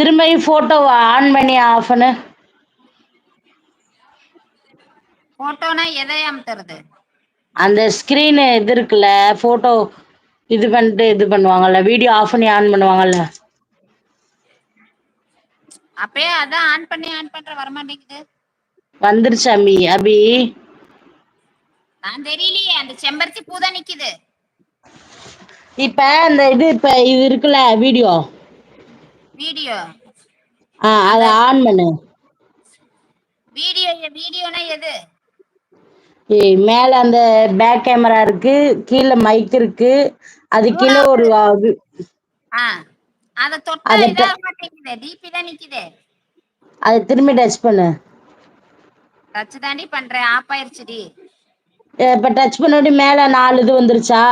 திரும்பி போட்டோவ ஆன் பண்ணி ஆஃப் பண்ணு போட்டோனா எதை அமுத்துறது அந்த ஸ்கிரீனு இது இருக்குல்ல போட்டோ இது பண்ணிட்டு இது பண்ணுவாங்கல்ல வீடியோ ஆஃப் பண்ணி ஆன் பண்ணுவாங்கல்ல? அப்பயே அதான் ஆன் பண்ணி ஆன் பண்ற வரமாட்டேங்குது. வந்துருச்சு அம்மி அபி. நான் தெரியலையே அந்த செம்பருத்தி பூ தான் நிக்குது. இப்ப இந்த இது இப்ப இது இருக்குல்ல வீடியோ வீடியோ. ஆ அதை ஆன் பண்ணு. வீடியோ வீடியோனா எது? ஏய் மேல அந்த பேக் கேமரா இருக்கு கீழே மைக் இருக்கு அது கீழே ஒரு அது- ஆ அத தொட்டா இதாக மாட்டேங்குது டிபி தான் நிக்குது. அதை திரும்பி டச் பண்ணு. டச் தாண்டி பண்றேன் ஆப் ஆயிருச்சுடி இப்ப டச் பண்ணி மேல நாலு இது வந்துருச்சா?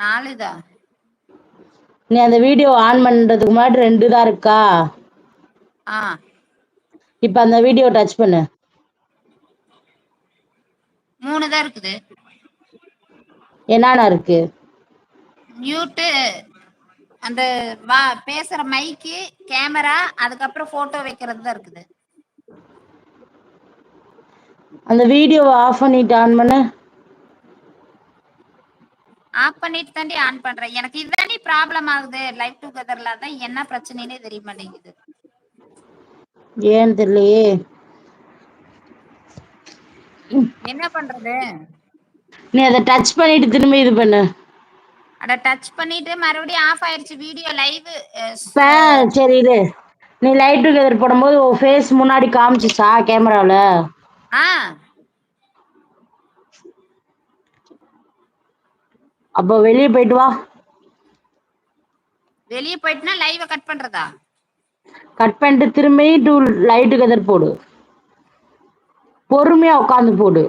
நாலுதா? நீ அந்த வீடியோ ஆன் பண்றதுக்கு முன்னாடி ரெண்டு தான் இருக்கா? ஆ. இப்ப அந்த வீடியோ டச் பண்ணு. மூணு தான் இருக்குது. என்னென்ன இருக்கு? மியூட்டு அந்த வா பேசுற மைக்கு கேமரா அதுக்கப்புறம் போட்டோ வைக்கிறது தான் இருக்குது. அந்த வீடியோவை ஆஃப் பண்ணிட்டு ஆன் பண்ணு. ஆஃப் பண்ணிட்டு தாண்டி ஆன் பண்றேன். எனக்கு இதுதாண்டி ப்ராப்ளம் ஆகுது. லைவ் டுகெதர்ல தான் என்ன பிரச்சனைனே தெரிய மாட்டேங்குது. ஏன்னு தெரியலையே என்ன பண்றது? நீ அதை டச் பண்ணிட்டு திரும்பி இது பண்ணு. அட டச் பண்ணிட்டு மறுபடியும் ஆஃப் ஆயிருச்சு வீடியோ லைவ் சரி இரு. நீ லைட் டுகெதர் போடும்போது உன் ஃபேஸ் முன்னாடி காமிச்சிச்சா கேமராவில் ஆ. அப்போ வெளியே போயிட்டு வா. வெளியே போயிட்டுனா லைவ கட் பண்றதா? கட் பண்ணிட்டு திரும்பி டூ லைட் டுகெதர் போடு. பொறுமையா உட்காந்து போடு.